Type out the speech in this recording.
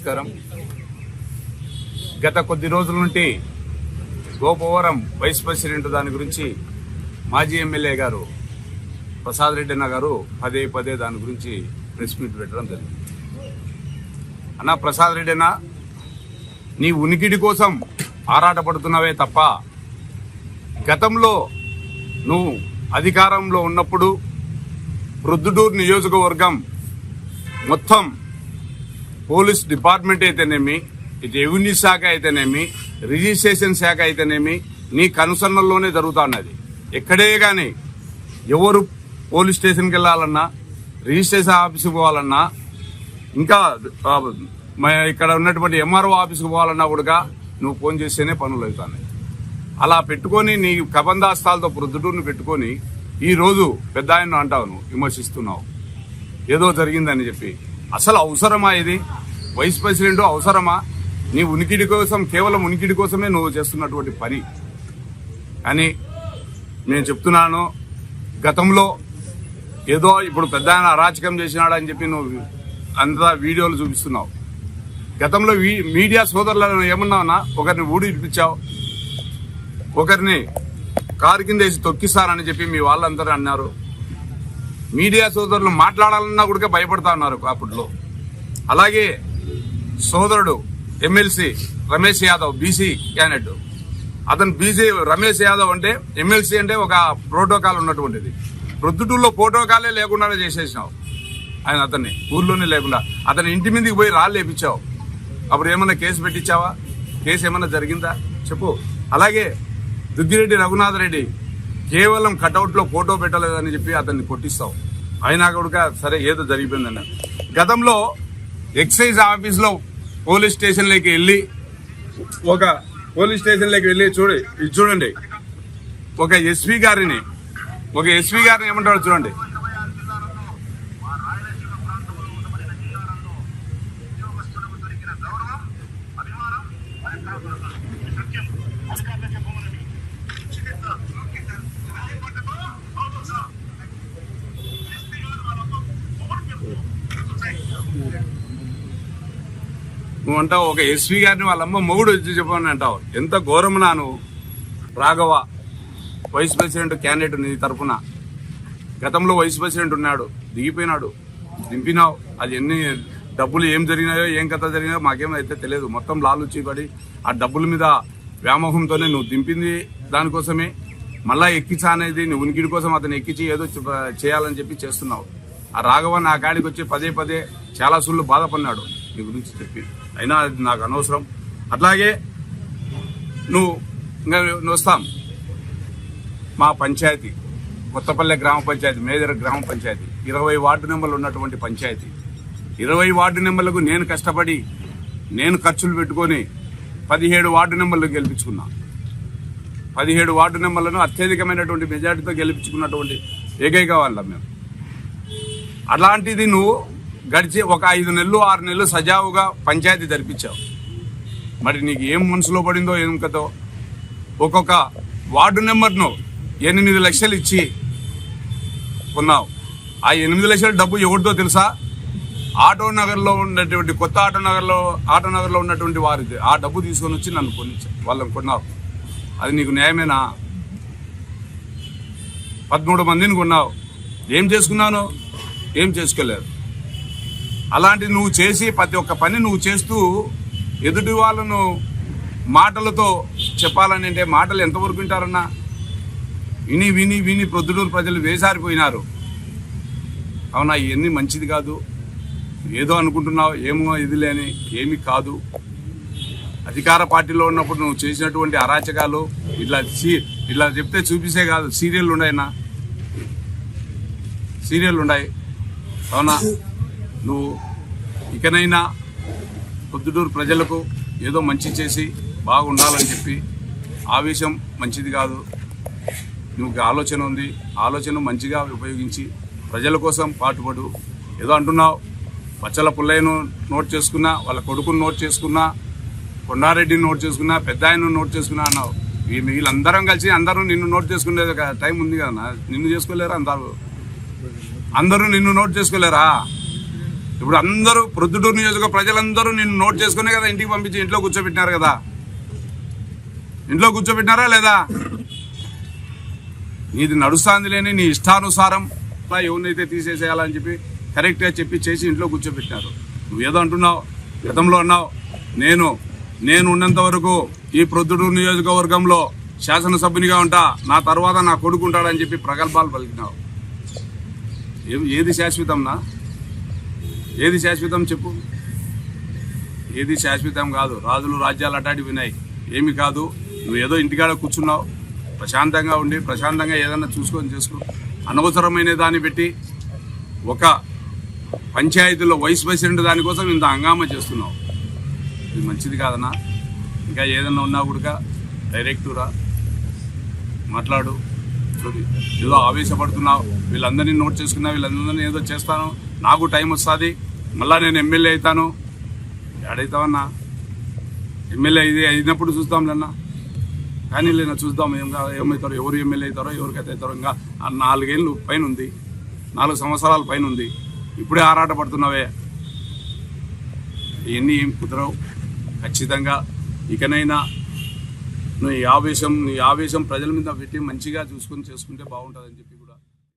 నమస్కారం. గత కొద్ది రోజుల నుండి గోపవరం వైస్ ప్రెసిడెంట్ దాని గురించి మాజీ ఎమ్మెల్యే గారు ప్రసాద్ రెడ్డి అన్న గారు పదే పదే దాని గురించి ప్రెస్ మీట్ పెట్టడం జరిగింది. అన్న ప్రసాద్ రెడ్డి అన్న నీ ఉనికిడి కోసం ఆరాటపడుతున్నావే తప్ప గతంలో నువ్వు అధికారంలో ఉన్నప్పుడు ప్రొద్దుటూరు నియోజకవర్గం మొత్తం పోలీస్ డిపార్ట్మెంట్ అయితేనేమి ఇటు రెవెన్యూ శాఖ అయితేనేమి రిజిస్ట్రేషన్ శాఖ అయితేనేమి నీ కనుసన్నల్లోనే జరుగుతూ ఉన్నది ఎక్కడే కానీ ఎవరు పోలీస్ స్టేషన్కి వెళ్ళాలన్నా రిజిస్ట్రేషన్ ఆఫీస్కి పోవాలన్నా ఇంకా ఇక్కడ ఉన్నటువంటి ఎంఆర్ఓ ఆఫీస్కి పోవాలన్నా కూడా నువ్వు ఫోన్ చేస్తేనే పనులు అవుతున్నాయి. అలా పెట్టుకొని నీ కబంధాస్తాలతో ప్రొద్దుటూరుని పెట్టుకొని ఈరోజు పెద్ద ఆయన అంటావు నువ్వు విమర్శిస్తున్నావు. ఏదో జరిగిందని చెప్పి. అసలు అవసరమా ఇది? వైస్ ప్రెసిడెంట్ అవసరమా? నీ ఉనికిడి కోసం కేవలం ఉనికిడి కోసమే నువ్వు చేస్తున్నటువంటి పని. అని నేను చెప్తున్నాను గతంలో ఏదో ఇప్పుడు పెద్ద ఆయన అరాచకం చేసినాడని చెప్పి నువ్వు అంతా వీడియోలు చూపిస్తున్నావు. గతంలో వీ- మీడియా సోదరులను ఏమన్నావునా? ఒకరిని ఊడి ఇప్పించావు ఒకరిని కారు కింద వేసి తొక్కిస్తారని చెప్పి మీ వాళ్ళందరూ అన్నారు. మీడియా సోదరులు మాట్లాడాలన్నా కూడా భయపడతా ఉన్నారు అప్పట్లో. అలాగే సోదరుడు MLC Ramesh Yadav BC candidate. అతను బీసీ రమేష్ యాదవ్ అంటే ఎమ్మెల్సీ అంటే ఒక ప్రోటోకాల్ ఉన్నటువంటిది. ప్రొద్దుటూరులో ప్రోటోకాలే లేకుండానే చేసేసినావు. ఆయన అతన్ని ఊర్లోనే లేకుండా. అతని ఇంటి మీదకి పోయి రాళ్ళు లేపించావు. అప్పుడు ఏమన్నా కేసు పెట్టించావా? కేసు ఏమన్నా జరిగిందా? చెప్పు. అలాగే దుగ్గిరెడ్డి రఘునాథ్ రెడ్డి కేవలం కటౌట్లో ఫోటో పెట్టలేదని చెప్పి అతన్ని కొట్టిస్తావు. అయినా కూడా సరే ఏదో జరిగిపోయిందన్న. గతంలో ఎక్సైజ్ ఆఫీస్లో పోలీస్ స్టేషన్లోకి వెళ్ళి ఒక పోలీస్ స్టేషన్లోకి వెళ్ళి చూడు ఇది చూడండి. ఒక ఎస్పీ గారిని ఒక ఎస్పీ గారిని ఏమంటాడు చూడండి. నువ్వు అంటావు ఒక ఎస్వి గారిని వాళ్ళమ్మ మొగుడు వచ్చి చెప్పమని అంటావు. ఎంత ఘోరం నాను. రాఘవ వైస్ ప్రెసిడెంట్ క్యాండిడేట్ నీ తరఫున గతంలో వైస్ ప్రెసిడెంట్ ఉన్నాడు. దిగిపోయినాడు. దింపినావు. అది ఎన్ని డబ్బులు ఏం జరిగినాయో ఏం కథ జరిగినాయో మాకేమైతే అయితే తెలియదు. మొత్తం లాలుచి పడి ఆ డబ్బుల మీద వ్యామోహంతోనే నువ్వు దింపింది దానికోసమే. మళ్ళా ఎక్కించా అనేది నీ ఉనికిడి కోసం అతను ఎక్కించి ఏదో చేయాలని చెప్పి చేస్తున్నావు. ఆ రాఘవ నా కాడికి వచ్చి పదే పదే చాలా సుళ్ళు బాధపడినాడు నీ గురించి చెప్పి. అయినా అది నాకు అనవసరం. అట్లాగే నువ్వు ఇంకా వస్తాం. మా పంచాయతీ కొత్తపల్లె గ్రామ పంచాయతీ మేదర గ్రామ పంచాయతీ ఇరవై వార్డు నెంబర్లు ఉన్నటువంటి పంచాయతీ. ఇరవై వార్డు నెంబర్లకు నేను కష్టపడి నేను ఖర్చులు పెట్టుకొని పదిహేడు వార్డు నెంబర్లు గెలిపించుకున్నా. పదిహేడు వార్డు నెంబర్లను అత్యధికమైనటువంటి మెజార్టీతో గెలిపించుకున్నటువంటి ఏకైక వాళ్ళం మేము. అలాంటిది నువ్వు గడిచి ఒక ఐదు నెలలు ఆరు నెలలు సజావుగా పంచాయతీ జరిపించావు. మరి నీకు ఏం మనసులో పడిందో ఏం కదో ఒక్కొక్క వార్డు నెంబర్ను ఎనిమిది లక్షలు ఇచ్చి కొన్నావు. ఆ ఎనిమిది లక్షల డబ్బు ఎవరిదో తెలుసా? ఆటో నగర్లో ఉన్నటువంటి కొత్త ఆటో నగర్లో ఆటో నగర్లో ఉన్నటువంటి వారిది. ఆ డబ్బు తీసుకొని వచ్చి నన్ను కొని వాళ్ళని కొన్నావు. అది నీకు న్యాయమేనా? పదమూడు మందిని కొన్నావు. ఏం చేసుకున్నాను? ఏం చేసుకోలేదు. అలాంటి నువ్వు చేసి ప్రతి ఒక్క పని నువ్వు చేస్తూ ఎదుటి వాళ్ళను మాటలతో చెప్పాలని అంటే మాటలు ఎంతవరకు వింటారన్నా? విని విని విని ప్రొద్దుటూరు ప్రజలు వేసారిపోయినారు. అవునా ఇవన్నీ మంచిది కాదు. ఏదో అనుకుంటున్నావు ఏమో ఇది లేని ఏమి కాదు. అధికార పార్టీలో ఉన్నప్పుడు నువ్వు చేసినటువంటి అరాచకాలు ఇట్లా సీ- ఇట్లా చెప్తే చూపిస్తే కాదు సీరియల్ ఉన్నాయన్నా? సీరియల్ ఉన్నాయి. అవునా? నువ్వు ఇకనైనా పొద్దుటూరు ప్రజలకు ఏదో మంచి చేసి బాగుండాలని చెప్పి ఆవేశం మంచిది కాదు. నువ్వు ఆలోచన ఉంది. ఆలోచన మంచిగా ఉపయోగించి ప్రజల కోసం పాటుపడు. ఏదో అంటున్నావు. పచ్చల పుల్లయ్యను నోట్ చేసుకున్నా వాళ్ళ కొడుకును నోట్ చేసుకున్నా కొండారెడ్డిని నోట్ చేసుకున్నా పెద్ద ఆయనను నోట్ చేసుకున్నా అన్నావు. ఈ వీళ్ళందరం కలిసి అందరూ నిన్ను నోట్ చేసుకునే టైం ఉంది కదా నిన్ను చేసుకోలేరా అందరూ అందరూ నిన్ను నోట్ చేసుకోలేరా? ఇప్పుడు అందరూ ప్రొద్దుటూరు నియోజక ప్రజలందరూ నిన్ను నోట్ చేసుకునే కదా ఇంటికి పంపించి ఇంట్లో కూర్చోబెట్టినారు కదా. ఇంట్లో కూర్చోబెట్టినారా లేదా? నీది నడుస్తాంది లేని నీ ఇష్టానుసారం అలా ఎవరినైతే తీసేసేయాలని చెప్పి కరెక్ట్గా చెప్పి చేసి ఇంట్లో కూర్చోబెట్టినారు. నువ్వేదో అంటున్నావు గతంలో అన్నావు నేను నేను ఉన్నంత వరకు ఈ ప్రొద్దుటూరు నియోజకవర్గంలో శాసనసభ్యునిగా ఉంటా నా తర్వాత నా కొడుకుంటాడని చెప్పి ప్రగల్భాలు పలికినావు. ఏది శాశ్వతంనా? ఏది శాశ్వతం చెప్పు? ఏది శాశ్వతం కాదు. రాజులు రాజ్యాలు అటాటి వినాయి. ఏమి కాదు. నువ్వు ఏదో ఇంటికాడ కూర్చున్నావు. ప్రశాంతంగా ఉండి ప్రశాంతంగా ఏదైనా చూసుకొని చేసుకో. అనవసరమైన దాన్ని పెట్టి ఒక పంచాయతీలో వైస్ ప్రెసిడెంట్ దానికోసం ఇంత హంగామా చేస్తున్నావు. ఇది మంచిది కాదన్నా. ఇంకా ఏదైనా ఉన్నా కూడా డైరెక్టురా మాట్లాడు. ఏదో ఆవేశపడుతున్నావు. వీళ్ళందరినీ నోట్ చేసుకున్నా వీళ్ళందరినీ ఏదో చేస్తాను. నాకు టైం వస్తుంది. మళ్ళీ నేను ఎమ్మెల్యే అవుతాను. ఏడైతావన్నా ఎమ్మెల్యే ఇది అయినప్పుడు చూద్దాంలేనా కానీ లేనా చూద్దాం ఏం ఏమవుతారో ఎవరు ఎమ్మెల్యే అవుతారో ఎవరికైతే అవుతారో ఇంకా నాలుగేళ్ళు పైన ఉంది నాలుగు సంవత్సరాల పైన ఉంది ఇప్పుడే ఆరాట పడుతున్నావే. ఇవన్నీ ఏం కుదరవు. ఖచ్చితంగా ఇకనైనా నువ్వు ఈ ఆవేశం నీ ఆవేశం ప్రజల మీద పెట్టి మంచిగా చూసుకొని చేసుకుంటే బాగుంటుందని చెప్పి